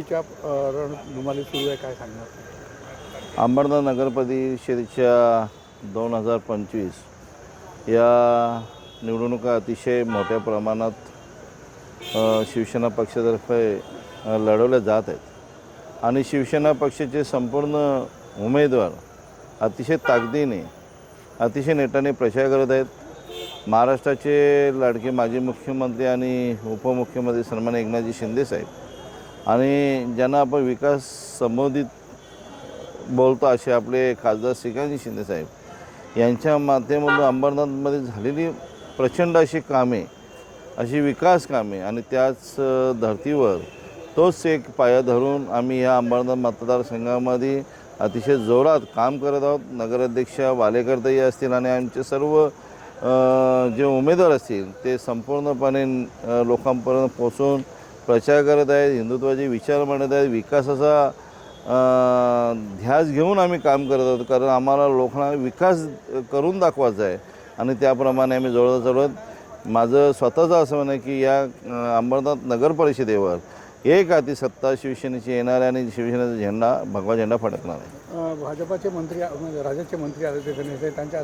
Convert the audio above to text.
निवडणुकीच्या अ, सुरू आहे काय सांगणार? अंबरनाथ नगर परिषदेच्या दोन हजार पंचवीस या निवडणुका अतिशय मोठ्या प्रमाणात शिवसेना पक्षातर्फे लढवल्या जात आहेत. आणि शिवसेना पक्षाचे संपूर्ण उमेदवार अतिशय ताकदीने अतिशय नेटाने प्रचार करत आहेत. महाराष्ट्राचे लाडके माजी मुख्यमंत्री आणि उपमुख्यमंत्री सन्मान एकनाथजी शिंदेसाहेब आणि ज्यांना आपण विकास संबोधित बोलतो असे आपले खासदार श्रीकांतजी शिंदेसाहेब यांच्या माध्यमातून अंबरनाथमध्ये झालेली प्रचंड अशी कामे अशी विकास कामे आणि त्याच धर्तीवर तोच एक पाया धरून आम्ही या अंबरनाथ मतदारसंघामध्ये अतिशय जोरात काम करत आहोत. नगराध्यक्ष वालेकरताई असतील आणि आमचे सर्व जे उमेदवार असतील ते संपूर्णपणे लोकांपर्यंत पोचून प्रचार करत आहेत हिंदुत्वाचे विचार मांडत आहेत विकासाचा ध्यास घेऊन आम्ही काम करत आहोत. कारण आम्हाला लोकांना विकास करून दाखवायचा आहे. आणि त्याप्रमाणे आम्ही जवळजवळ चालवत माझं स्वतःचं असं म्हणणं की या अंबरनाथ नगर परिषदेवर एक हाती सत्ता शिवसेनेची येणार आहे आणि शिवसेनेचा झेंडा भगवा झेंडा फडकणार आहे. भाजपाचे मंत्री म्हणजे राज्याचे मंत्री आदित्य गणेश त्यांच्या